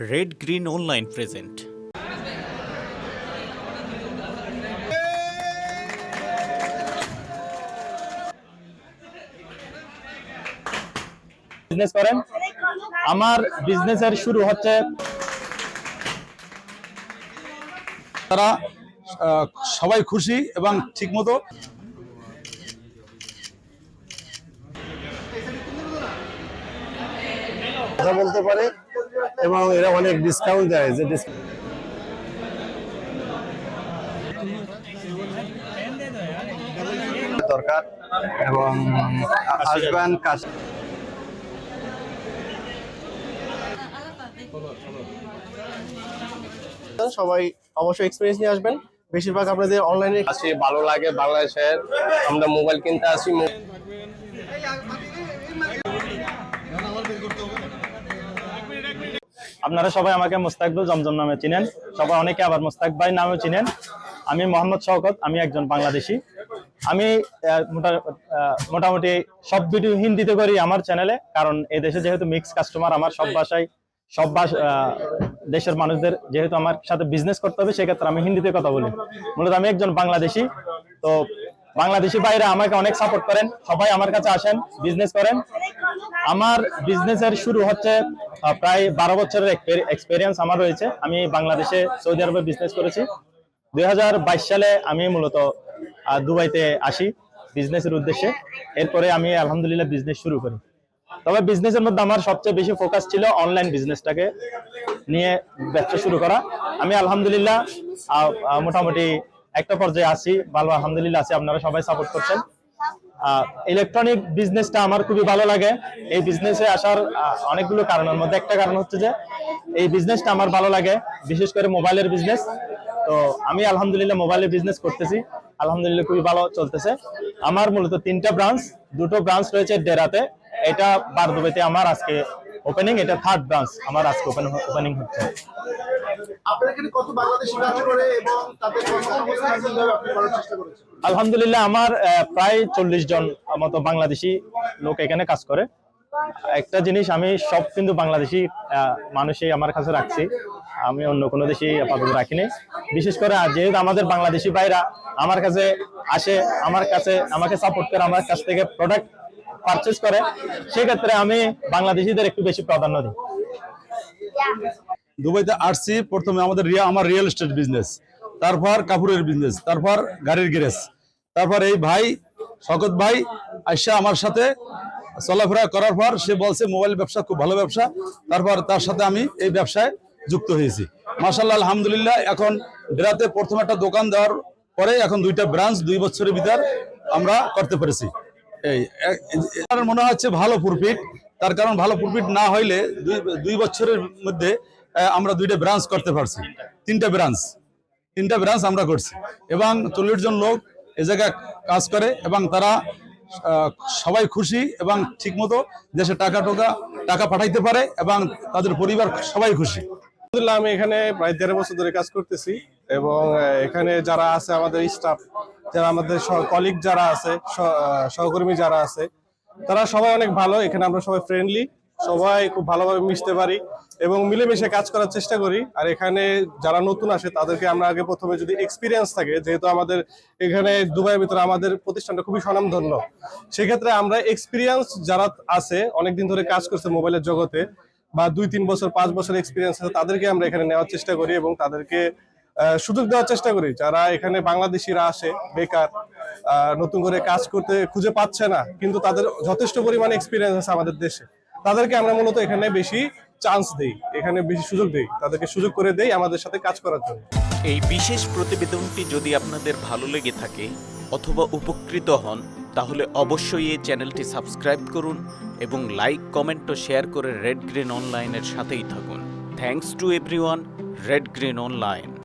Red green online present business করেন? আমার বিজনেসের শুরু হচ্ছে তারা সবাই খুশি এবং ঠিকমতো কথা বলতে পারে। এবং এরা অনেক ডিসকাউন্ট দেয় যে দরকার এবং আসবেন কাজ সবাই অবশ্যই এক্সপিরিয়েন্স নিয়ে আসবেন। বেশিরভাগ আপনাদের অনলাইনে আসি ভালো লাগে বাংলাদেশের। আমরা মোবাইল কিনতে আসি মো- আপনারা সবাই আমাকে মোস্তাকদুল জমজম নামে চিনেন। সবাই অনেকে আবার মোস্তাক ভাই নামেও চিনেন। আমি মোহাম্মদ শওকত, আমি একজন বাংলাদেশি। আমি মোটামুটি সব ভিডিও হিন্দিতে করি আমার চ্যানেলে, কারণ এই দেশে যেহেতু মিক্স কাস্টমার আমার সব ভাষায়, সব দেশের মানুষদের যেহেতু আমার সাথে বিজনেস করতে হবে, সেক্ষেত্রে আমি হিন্দিতে কথা বলি। মূলত আমি একজন বাংলাদেশি। তো বাংলাদেশি বাইরে আমাকে অনেক সাপোর্ট করেন, সবাই আমার কাছে আসেন বিজনেস করেন। আমার বিজনেসের শুরু হচ্ছে প্রায় বারো বছরের এক্সপিরিয়েন্স আমার রয়েছে। আমি বাংলাদেশে সৌদি আরবে বিজনেস করেছি। দুই হাজার বাইশ সালে আমি মূলত দুবাইতে আসি বিজনেসের উদ্দেশ্যে। এরপরে আমি আলহামদুলিল্লাহ বিজনেস শুরু করি। তবে বিজনেসের মধ্যে আমার সবচেয়ে বেশি ফোকাস ছিল অনলাইন বিজনেসটাকে নিয়ে ব্যবসা শুরু করা। আমি আলহামদুলিল্লাহ মোটামুটি একটা পর্যায়ে আছি। ভালো আলহামদুলিল্লাহ আছি। আপনারা সবাই সাপোর্ট করছেন। ইলেকট্রনিক বিজনেসটা আমার খুবই ভালো লাগে। এই বিজনেসে আসার অনেকগুলো কারণের মধ্যে একটা কারণ হচ্ছে যে, এই বিজনেসটা আমার ভালো লাগে, বিশেষ করে মোবাইলের বিজনেস তো আমি আলহামদুলিল্লাহ মোবাইলের বিজনেস করতেছি। আলহামদুলিল্লাহ খুবই ভালো চলতেছে। আমার মূলত তিনটা ব্রাঞ্চ দুটো ব্রাঞ্চ রয়েছে ডেরাতে এটা বারদুবাইতে আমার আজকে ওপেনিং এটা থার্ড ব্রাঞ্চ আমার আজকে ওপেনিং হচ্ছে। আলহামদুলিল্লাহ আমার আহ, প্রায় চল্লিশ জন মতো বাংলাদেশি লোক এখানে কাজ করে। একটা জিনিস আমি সব কিন্তু বাংলাদেশি আহ, মানুষই আমার কাছে রাখছি। আমি অন্য কোনো দেশি আপাতত রাখিনি। বিশেষ করে যেহেতু আমাদের বাংলাদেশি ভাইরা আমার কাছে আসে আমার কাছে আমাকে সাপোর্ট করে আমার কাছ থেকে প্রোডাক্ট পারচেস করে সেক্ষেত্রে আমি বাংলাদেশিদের একটু বেশি প্রাধান্য দিই। দুবাইতে আসছি, প্রথমে আমাদের রিয়া, আমার রিয়েল এস্টেট বিজনেস তারপর কাপড়ের বিজনেস তারপর গাড়ির গ্যারেজ তারপর এই ভাই, শকত ভাই আইসা আমার সাথে চলাফেরা করার পর সে বলছে, মোবাইল ব্যবসা খুব ভালো ব্যবসা। তারপর তার সাথে আমি এই ব্যবসায় যুক্ত হয়েছি। মাসাল্লাহ আলহামদুলিল্লাহ, এখন ডেরাতে প্রথম একটা দোকান দেওয়ার পরে এখন দুইটা ব্রাঞ্চ দুই বছরের ভিতর আমরা করতে পেরেছি। এই মনে হচ্ছে ভালো প্রফিট তার কারণ ভালো প্রফিট না হইলে দুই দুই বছরের মধ্যে আমরা দুইটা ব্রাঞ্চ করতে পারছি। তিনটা ব্রাঞ্চ তিনটা ব্রাঞ্চ আমরা করছি। এবং চল্লিশ জন লোক এ জায়গায় কাজ করে এবং তারা সবাই খুশি এবং ঠিকমতো দেশে টাকা টোকা, টাকা পাঠাইতে পারে এবং তাদের পরিবার সবাই খুশি। আলহামদুলিল্লাহ, আমি এখানে প্রায় দেড় বছর ধরে কাজ করতেছি এবং এখানে যারা আছে আমাদের স্টাফ যারা আমাদের কলিগ যারা আছে সহ- সহকর্মী যারা আছে, তারা সবাই অনেক ভালো। এখানে আমরা সবাই ফ্রেন্ডলি সবাই খুব ভালোভাবে মিশতে পারি এবং মিলেমিশে কাজ করার চেষ্টা করি। আর এখানে যারা নতুন আসে, তাদেরকে আমরা আগে প্রথমে যদি এক্সপিরিয়েন্স থাকে, যেহেতু আমাদের এখানে দুবাইয়ের ভিতরে আমাদের প্রতিষ্ঠানটা খুবই স্বনামধন্য, সেক্ষেত্রে আমরা এক্সপিরিয়েন্স যারা আছে, অনেকদিন ধরে কাজ করছে মোবাইলের জগতে, বা দুই তিন বছর, পাঁচ বছর এক্সপিরিয়েন্স আছে, তাদেরকে আমরা এখানে নেওয়ার চেষ্টা করি এবং তাদেরকে সুযোগ দেওয়ার চেষ্টা করি। যারা এখানে বাংলাদেশিরা আসে, বেকার নতুন করে কাজ করতে খুঁজে পাচ্ছে না, কিন্তু তাদের যথেষ্ট পরিমাণে এক্সপিরিয়েন্স আছে আমাদের দেশে। তাদেরকে আমরা মূলত এখানে বেশি চান্স দেই, এখানে বেশি সুযোগ দেই, তাদেরকে সুযোগ করে দেই আমাদের সাথে কাজ করার জন্য। এই বিশেষ প্রতিবেদনটি যদি আপনাদের ভালো লেগে থাকে অথবা উপকৃত হন, তাহলে অবশ্যই এই চ্যানেলটি সাবস্ক্রাইব করুন এবং লাইক, কমেন্ট ও শেয়ার করে রেড গ্রিন অনলাইনের সাথেই থাকুন। Thanks to everyone red green online